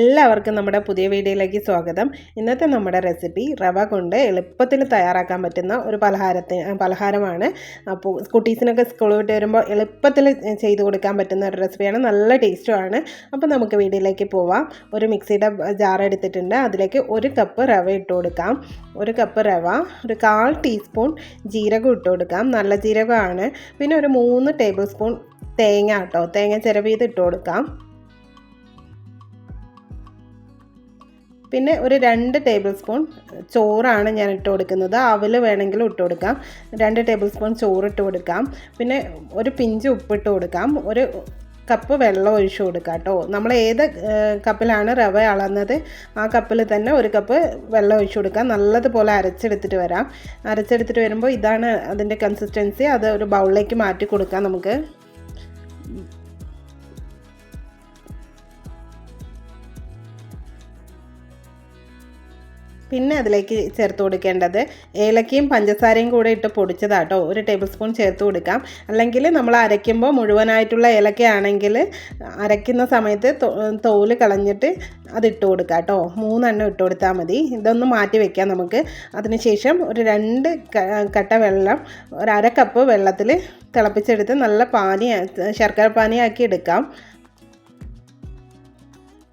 എല്ലാവർക്കും നമ്മുടെ പുതിയ വീഡിയോയിലേക്ക് സ്വാഗതം. ഇന്നത്തെ നമ്മുടെ റെസിപ്പി റവ കൊണ്ട് എളുപ്പത്തിൽ തയ്യാറാക്കാൻ പറ്റുന്ന ഒരു പലഹാരത്തെ പലഹാരമാണ്. അപ്പോൾ കുട്ടീസിനൊക്കെ സ്കൂൾ വിട്ട് വരുമ്പോൾ എളുപ്പത്തിൽ ചെയ്ത് കൊടുക്കാൻ പറ്റുന്ന ഒരു റെസിപ്പിയാണ്. നല്ല ടേസ്റ്റുമാണ് അപ്പോൾ നമുക്ക് വീഡിയോയിലേക്ക് പോവാം. ഒരു മിക്സിയുടെ ജാർ എടുത്തിട്ടുണ്ട്. അതിലേക്ക് ഒരു കപ്പ് റവ ഇട്ട് കൊടുക്കാം. ഒരു കപ്പ് റവ ഒരു കാൽ ടീസ്പൂൺ ജീരകം ഇട്ട് കൊടുക്കാം. നല്ല ജീരകമാണ്. പിന്നെ ഒരു മൂന്ന് ടേബിൾ സ്പൂൺ തേങ്ങ കേട്ടോ. തേങ്ങ ചിരവിയത് ഇട്ട് കൊടുക്കാം. പിന്നെ ഒരു രണ്ട് ടേബിൾ സ്പൂൺ ചോറാണ് ഞാൻ ഇട്ട് കൊടുക്കുന്നത്. അവൽ വേണമെങ്കിലും ഇട്ട് കൊടുക്കാം. രണ്ട് ടേബിൾ സ്പൂൺ ചോറ് ഇട്ട് കൊടുക്കാം. പിന്നെ ഒരു പിഞ്ച് ഉപ്പിട്ട് കൊടുക്കാം. ഒരു കപ്പ് വെള്ളം ഒഴിച്ചു കൊടുക്കുക കേട്ടോ. നമ്മൾ ഏത് കപ്പിലാണ് റവ അളന്നത്? ആ കപ്പിൽ തന്നെ ഒരു കപ്പ് വെള്ളം ഒഴിച്ചു കൊടുക്കുക നല്ലതുപോലെ അരച്ചെടുത്തിട്ട് വരാം. അരച്ചെടുത്തിട്ട് വരുമ്പോൾ ഇതാണ് അതിന്റെ കൺസിസ്റ്റൻസി അത് ഒരു ബൗളിലേക്ക് മാറ്റി കൊടുക്കാം നമുക്ക്. പിന്നെ അതിലേക്ക് ചേർത്ത് കൊടുക്കേണ്ടത് ഏലക്കയും പഞ്ചസാരയും കൂടെ ഇട്ട് പൊടിച്ചതാട്ടോ. ഒരു ടേബിൾ സ്പൂൺ ചേർത്ത് കൊടുക്കാം. അല്ലെങ്കിൽ നമ്മൾ അരയ്ക്കുമ്പോൾ മുഴുവനായിട്ടുള്ള ഏലക്കയാണെങ്കിൽ അരയ്ക്കുന്ന സമയത്ത് തോൽ കളഞ്ഞിട്ട് അത് ഇട്ട് കൊടുക്കാം കേട്ടോ മൂന്നെണ്ണം ഇട്ട് കൊടുത്താൽ മതി. ഇതൊന്ന് മാറ്റി വെക്കാം നമുക്ക്. അതിനുശേഷം ഒരു രണ്ട് കട്ട വെള്ളം ഒരു അര കപ്പ് വെള്ളത്തിൽ തിളപ്പിച്ചെടുത്ത് നല്ല പാനി ശർക്കര പാനിയാക്കി എടുക്കാം.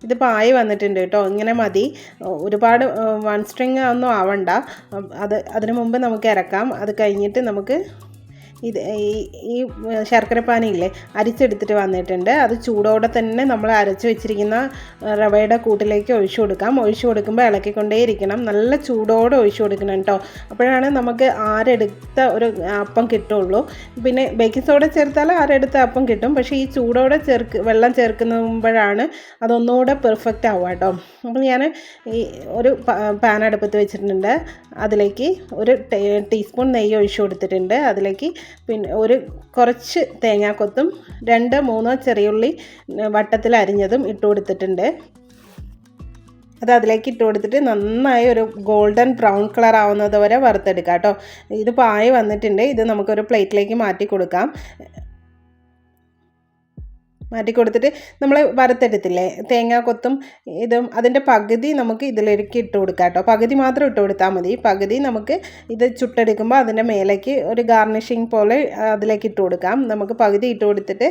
ഇത് പായ വന്നിട്ടുണ്ട് കേട്ടോ. ഇങ്ങനെ മതി. ഒരുപാട് വൺ സ്ട്രിങ് ഒന്നും ആവണ്ട. അത് അതിനു മുമ്പ് നമുക്ക് ഇറക്കാം അത് കഴിഞ്ഞിട്ട് നമുക്ക് ഇത് ഈ ശർക്കര ശർക്കരപ്പാനിയില്ലേ അരിച്ചെടുത്തിട്ട് വന്നിട്ടുണ്ട്. അത് ചൂടോടെ തന്നെ നമ്മൾ അരച്ച് വെച്ചിരിക്കുന്ന റവയുടെ കൂട്ടിലേക്ക് ഒഴിച്ചു കൊടുക്കാം. ഒഴിച്ചു കൊടുക്കുമ്പോൾ ഇളക്കിക്കൊണ്ടേയിരിക്കണം നല്ല ചൂടോടെ ഒഴിച്ചു കൊടുക്കണം കേട്ടോ അപ്പോഴാണ് നമുക്ക് ആരെടുത്ത ഒരു അപ്പം കിട്ടുള്ളൂ. പിന്നെ ബേക്കിംഗ് സോഡ ചേർത്താൽ ആരെടുത്ത അപ്പം കിട്ടും. പക്ഷേ ഈ ചൂടോടെ ചേർക്ക് വെള്ളം ചേർക്കുമ്പോഴാണ് അതൊന്നുകൂടെ പെർഫെക്റ്റ് ആവുക കേട്ടോ അപ്പോൾ ഞാൻ ഈ ഒരു പാൻ അടുപ്പത്ത് വെച്ചിട്ടുണ്ട്. അതിലേക്ക് ഒരു ടീസ്പൂൺ നെയ്യ് ഒഴിച്ചു കൊടുത്തിട്ടുണ്ട്. അതിലേക്ക് പിന്നെ ഒരു കുറച്ച് തേങ്ങാക്കൊത്തും രണ്ട് മൂന്നോ ചെറിയുള്ളി വട്ടത്തിൽ അരിഞ്ഞതും ഇട്ട് കൊടുത്തിട്ടുണ്ട്. അത് അതിലേക്ക് ഇട്ട് കൊടുത്തിട്ട് നന്നായി ഒരു ഗോൾഡൻ ബ്രൗൺ കളർ ആവുന്നത് വരെ വറുത്തെടുക്കാം കേട്ടോ. ഇത് പായ വന്നിട്ടുണ്ട്. ഇത് നമുക്കൊരു പ്ലേറ്റിലേക്ക് മാറ്റി കൊടുക്കാം. മാറ്റി കൊടുത്തിട്ട് നമ്മൾ വറുത്തെടുത്തില്ലേ? തേങ്ങാ കൊത്തും ഇതും അതിന്റെ പകുതി നമുക്ക് ഇതിലേക്ക് ഇട്ട് കൊടുക്കാം കേട്ടോ. പകുതി മാത്രം ഇട്ട് കൊടുത്താൽ മതി. പകുതി നമുക്ക് ഇത് ചുട്ടെടുക്കുമ്പോൾ അതിന്റെ മേലേക്ക് ഒരു ഗാർണിഷിങ് പോലെ അതിലേക്ക് ഇട്ട് കൊടുക്കാം. നമുക്ക് പകുതി ഇട്ട് കൊടുത്തിട്ട്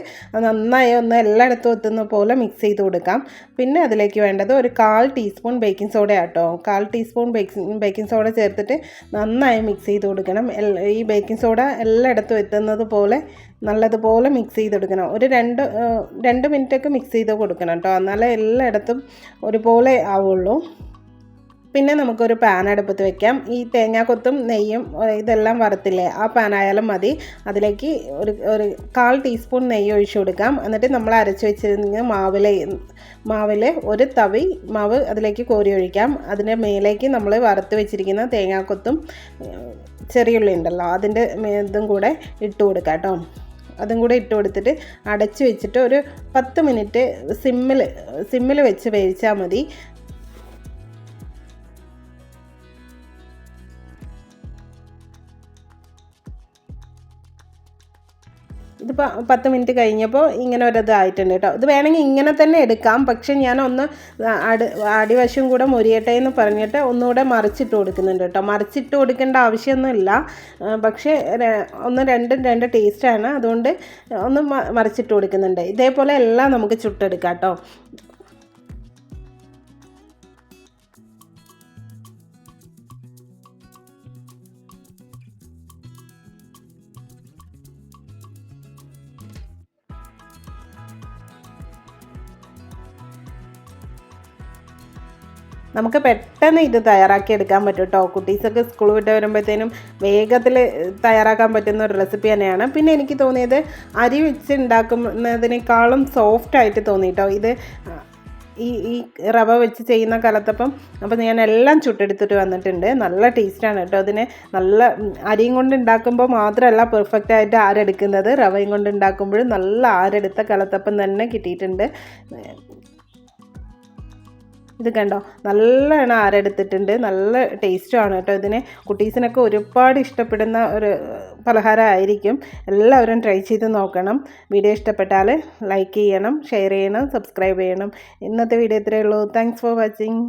നന്നായി ഒന്ന് എല്ലായിടത്തും എത്തുന്ന പോലെ മിക്സ് ചെയ്ത് കൊടുക്കാം. പിന്നെ അതിലേക്ക് വേണ്ടത് ഒരു കാൽ ടീസ്പൂൺ ബേക്കിംഗ് സോഡ കേട്ടോ കാൽ ടീസ്പൂൺ ബേക്കിംഗ് ബേക്കിംഗ് സോഡ ചേർത്തിട്ട് നന്നായി മിക്സ് ചെയ്ത് കൊടുക്കണം. ഈ ബേക്കിംഗ് സോഡ എല്ലായിടത്തും എത്തുന്നത് പോലെ നല്ലതുപോലെ മിക്സ് ചെയ്തെടുക്കണം. ഒരു രണ്ട് രണ്ട് മിനിറ്റൊക്കെ മിക്സ് ചെയ്ത് കൊടുക്കണം കേട്ടോ എന്നാലേ എല്ലായിടത്തും ഒരുപോലെ ആവുള്ളൂ. പിന്നെ നമുക്കൊരു പാൻ അടുപ്പത്ത് വെക്കാം. ഈ തേങ്ങാക്കൊത്തും നെയ്യും ഇതെല്ലാം വറുത്തില്ലേ ആ പാനായാലും മതി. അതിലേക്ക് ഒരു ഒരു കാൽ ടീസ്പൂൺ നെയ്യ് ഒഴിച്ചു കൊടുക്കാം. എന്നിട്ട് നമ്മൾ അരച്ച് വെച്ചിരുന്ന മാവിലെ മാവിൽ ഒരു തവി മാവ് അതിലേക്ക് കോരി ഒഴിക്കാം. അതിന്റെ മേലേക്ക് നമ്മൾ വറുത്ത് വെച്ചിരിക്കുന്ന തേങ്ങാക്കൊത്തും ചെറിയുള്ളി ഉണ്ടല്ലോ അതിന്റെ ഇതും കൂടെ ഇട്ട് കൊടുക്കാം കേട്ടോ. അതും കൂടെ ഇട്ട് കൊടുത്തിട്ട് അടച്ച് വെച്ചിട്ട് ഒരു പത്ത് മിനിറ്റ് സിമ്മിൽ സിമ്മിൽ വെച്ച് വേവിച്ചാൽ മതി. ഇതിപ്പോൾ പത്ത് മിനിറ്റ് കഴിഞ്ഞപ്പോൾ ഇങ്ങനെ ഒരു ഇതായിട്ടുണ്ട് കേട്ടോ. ഇത് വേണമെങ്കിൽ ഇങ്ങനെ തന്നെ എടുക്കാം. പക്ഷേ ഞാൻ ഒന്ന് അടി അടിവശം കൂടെ മുരിയട്ടെ എന്ന് പറഞ്ഞിട്ട് ഒന്നുകൂടെ മറിച്ചിട്ട് കൊടുക്കുന്നുണ്ട് കേട്ടോ. മറിച്ചിട്ട് കൊടുക്കേണ്ട ആവശ്യമൊന്നുമില്ല. പക്ഷേ ഒന്ന് രണ്ടും രണ്ട് ടേസ്റ്റാണ് അതുകൊണ്ട് ഒന്ന് മറിച്ചിട്ട് കൊടുക്കുന്നുണ്ട്. ഇതേപോലെ എല്ലാം നമുക്ക് ചുട്ടെടുക്കാം കേട്ടോ. നമുക്ക് പെട്ടെന്ന് ഇത് തയ്യാറാക്കി എടുക്കാൻ പറ്റും കേട്ടോ കുട്ടീസൊക്കെ സ്കൂൾ വിട്ട് വരുമ്പോഴത്തേനും വേഗത്തിൽ തയ്യാറാക്കാൻ പറ്റുന്ന ഒരു റെസിപ്പി തന്നെയാണ്. പിന്നെ എനിക്ക് തോന്നിയത് അരി വെച്ച് ഉണ്ടാക്കുന്നതിനേക്കാളും സോഫ്റ്റ് ആയിട്ട് തോന്നി കേട്ടോ ഇത് ഈ ഈ റവ വെച്ച് ചെയ്യുന്ന കലത്തപ്പം അപ്പോൾ ഞാൻ എല്ലാം ചുട്ടെടുത്തിട്ട് വന്നിട്ടുണ്ട്. നല്ല ടേസ്റ്റാണ് കേട്ടോ അതിന് നല്ല അരിയും കൊണ്ട് ഉണ്ടാക്കുമ്പോൾ മാത്രമല്ല പെർഫെക്റ്റ് ആയിട്ട് ആരെടുക്കുന്നത്. റവയും കൊണ്ട് ഉണ്ടാക്കുമ്പോഴും നല്ല ആരെടുത്ത കലത്തപ്പം തന്നെ കിട്ടിയിട്ടുണ്ട്. ഇത് കണ്ടോ? നല്ല നല്ലോണം ആരെടുത്തിട്ടുണ്ട്. നല്ല ടേസ്റ്റുമാണ് കേട്ടോ ഇതിനെ. കുട്ടീസിനൊക്കെ ഒരുപാട് ഇഷ്ടപ്പെടുന്ന ഒരു പലഹാരമായിരിക്കും. എല്ലാവരും ട്രൈ ചെയ്ത് നോക്കണം. വീഡിയോ ഇഷ്ടപ്പെട്ടാൽ ലൈക്ക് ചെയ്യണം ഷെയർ ചെയ്യണം സബ്സ്ക്രൈബ് ചെയ്യണം. ഇന്നത്തെ വീഡിയോ ഇത്രയേ ഉള്ളൂ. Thanks for watching